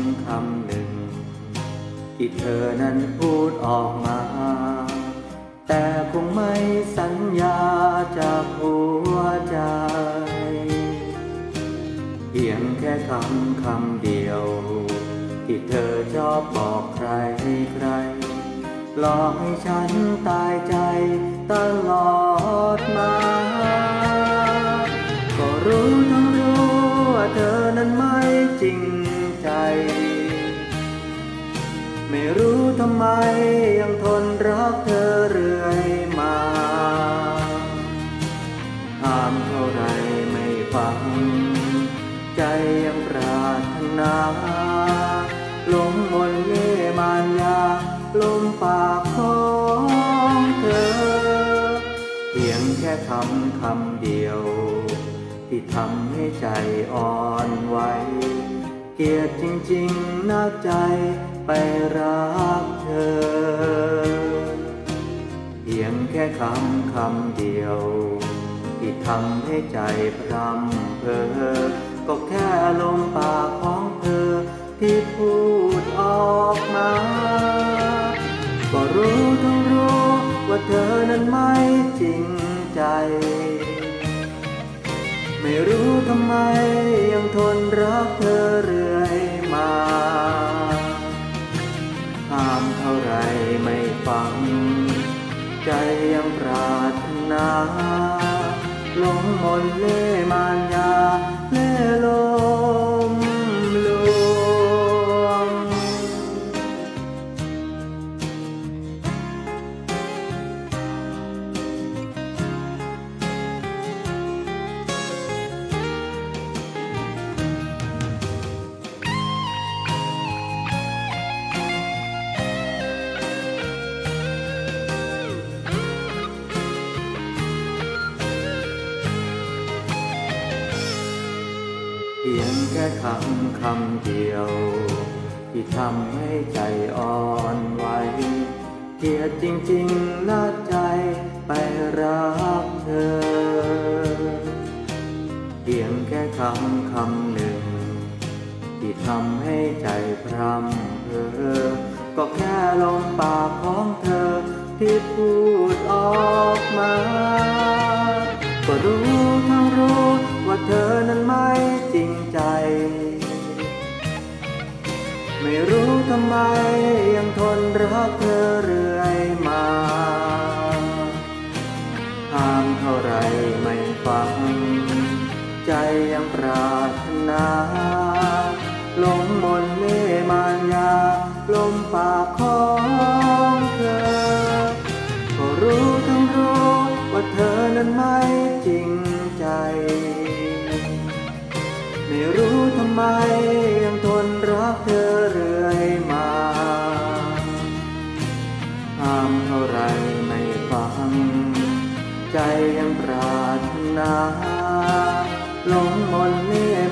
ำคำหนึ่งที่เธอนั้นพูดออกมา แต่คงไม่สัญญาจากหัวใจ เพียงแค่คำคำเดียว ที่เธอชอบบอกใครใคร หลอกให้ฉันตายใจตล ไม่รู้ทำไมยังทนรักเธอเรื่อยมาห้ามเท่าไรไม่ฟัง ใจยังปรารถนาลงมนเล่มานยาลมปากของเธอ เพียงแค่คำคำเดียว ที่ทำให้ใจอ่อนไหว เกลียดจริงๆนักใจไปรักเธอ เพียงแค่คำคำเดียว ที่ทำให้ใจพรำเพอก็แค่ลมปากของเธอที่พูดออกมา รู้ทำไมยังทนรักเธอเรื่อยมาห้ามเท่าไรไม่ฟัง ใจยังปรารถนาหลงมนต์เล่มานยา ค่คำคำเดียว ที่ทำให้ใจอ่อนไหวเกลียดจริงๆละใจไปรักเธอ เพียงแค่คำคำหนึ่ง ที่ทำให้ใจพรำเพอก็แค่ลมปากของเธอที่พูดออกมา ก็รู้ ว่าเธอนั้นไม่จริงใจ ไม่รู้ทำไมยังทนรักเธอเรื่อยมาห้ามเท่าไรไม่ฟัง ใจยังปรารถนาหลงมนต์เล่มานยาลมปากของเธอ ก็รู้ทั้งรู้ว่าเธอนั้นไม่ ไมยังทนรักเธอเรื่อยมาห้ามเท่าไรไม่ฟัง ใจยังปรารถนาหลงมนเล่